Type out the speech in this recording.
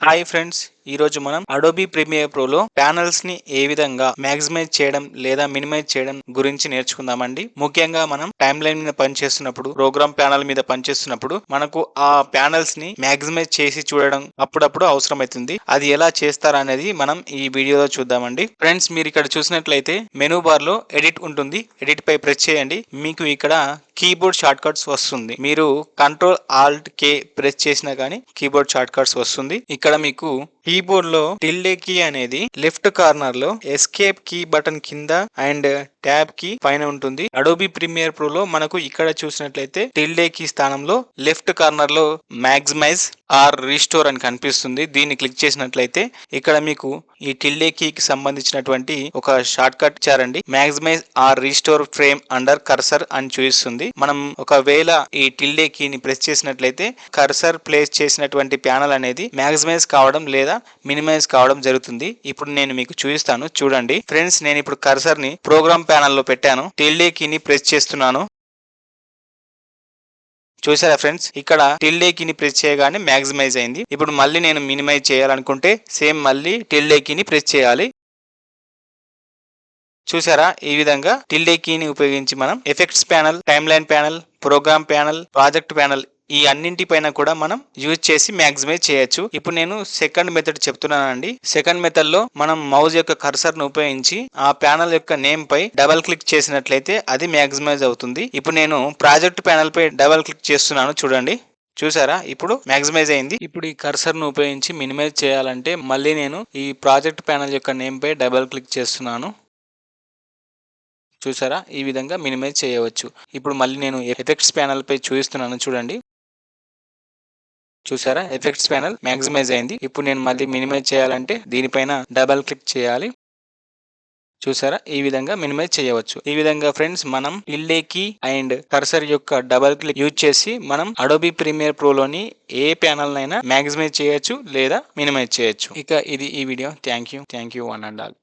Hi friends ఈ రోజు మనం అడోబీ ప్రీమియర్ ప్రోలో ప్యానల్స్ని ఏ విధంగా మ్యాక్సిమైజ్ చేయడం లేదా మినిమైజ్ చేయడం గురించి నేర్చుకుందామండి. ముఖ్యంగా మనం టైం లైన్ మీద పనిచేస్తున్నప్పుడు ప్రోగ్రామ్ ప్యానల్ మీద పనిచేస్తున్నప్పుడు మనకు ఆ ప్యానల్స్ని మ్యాక్సిమైజ్ చేసి చూడడం అప్పుడప్పుడు అవసరమవుతుంది. అది ఎలా చేస్తారనేది మనం ఈ వీడియోలో చూద్దామండి. ఫ్రెండ్స్ మీరు ఇక్కడ చూసినట్లయితే మెనూ బార్లో ఎడిట్ ఉంటుంది. ఎడిట్ పై ప్రెస్ చేయండి. మీకు ఇక్కడ కీబోర్డ్ షార్ట్ కట్స్ వస్తుంది. మీరు కంట్రోల్ ఆల్ట్ కే ప్రెస్ చేసినా కానీ కీబోర్డ్ షార్ట్ కట్స్ వస్తుంది. ఇక్కడ మీకు కీబోర్డ్లో టిల్డే కీ అనేది లెఫ్ట్ కార్నర్లో ఎస్కేప్ కీ బటన్ కింద అండ్ ట్యాబ్కి పైన ఉంటుంది. అడోబీ ప్రీమియర్ ప్రో లో మనకు ఇక్కడ చూసినట్లయితే టిల్డే కీ స్థానంలో లెఫ్ట్ కార్నర్లో మ్యాక్సిమైజ్ ఆర్ రీస్టోర్ అని కనిపిస్తుంది. దీన్ని క్లిక్ చేసినట్లయితే ఇక్కడ మీకు ఈ టిల్డే కీకి సంబంధించినటువంటి ఒక షార్ట్ కట్ ఇచ్చారండి. Maximise or restore frame under cursor అని చూపిస్తుంది. మనం ఒకవేళ ఈ టిల్డే కీని ప్రెస్ చేసినట్లయితే కర్సర్ ప్లేస్ చేసినటువంటి ప్యానల్ అనేది మ్యాక్సిమైజ్ కావడం లేదా మినిమైజ్ కావడం జరుగుతుంది. ఇప్పుడు నేను మీకు చూపిస్తాను. చూడండి. ఫ్రెండ్స్ నేను ఇప్పుడు కర్సర్ని ప్రోగ్రామ్ ప్యానల్లో పెట్టాను. టిల్డే కీని ప్రెస్ చేస్తున్నాను. చూసారా ఫ్రెండ్స్? ఇక్కడ టిల్డే కీని ప్రెస్ చేయగానే మ్యాక్సిమైజ్ అయింది. ఇప్పుడు మళ్ళీ నేను మినిమైజ్ చేయాలనుకుంటే సేమ్ మళ్ళీ టిల్డే కీని ప్రెస్ చేయాలి. చూసారా? ఈ విధంగా టిల్డే కీని ఉపయోగించి మనం effects panel timeline panel program panel project panel ఈ అన్నింటి పైన కూడా మనం యూజ్ చేసి మ్యాక్సిమైజ్ చేయొచ్చు. ఇప్పుడు నేను సెకండ్ మెథడ్ చెప్తున్నానండి. సెకండ్ మెథడ్లో మనం మౌజ్ యొక్క కర్సర్ను ఉపయోగించి ఆ ప్యానల్ యొక్క నేమ్ పై డబల్ క్లిక్ చేసినట్లయితే అది మ్యాక్సిమైజ్ అవుతుంది. ఇప్పుడు నేను ప్రాజెక్ట్ ప్యానల్ పై డబల్ క్లిక్ చేస్తున్నాను చూడండి. చూసారా? ఇప్పుడు మ్యాక్సిమైజ్ అయింది. ఇప్పుడు ఈ కర్సర్ను ఉపయోగించి మినిమైజ్ చేయాలంటే మళ్ళీ నేను ఈ ప్రాజెక్ట్ ప్యానల్ యొక్క నేమ్ పై డబల్ క్లిక్ చేస్తున్నాను. చూసారా? ఈ విధంగా మినిమైజ్ చేయవచ్చు. ఇప్పుడు మళ్ళీ నేను ఎఫెక్ట్స్ ప్యానల్ పై చూపిస్తున్నాను చూడండి. చూసారా? ఎఫెక్ట్స్ ప్యానల్ మ్యాక్సిమైజ్ అయింది. ఇప్పుడు నేను మళ్ళీ మినిమైజ్ చేయాలంటే దీనిపైన డబల్ క్లిక్ చేయాలి. చూసారా? ఈ విధంగా మినిమైజ్ చేయవచ్చు. ఈ విధంగా ఫ్రెండ్స్ మనం ఇల్లేకి కీ అండ్ కర్సర్ యొక్క డబల్ క్లిక్ యూజ్ చేసి మనం అడోబీ ప్రీమియర్ ప్రోలోని ఏ ప్యానల్ నైనా మ్యాక్సిమైజ్ చేయొచ్చు లేదా మినిమైజ్ చేయొచ్చు. ఇక ఇది ఈ video. Thank you. Thank you one and all.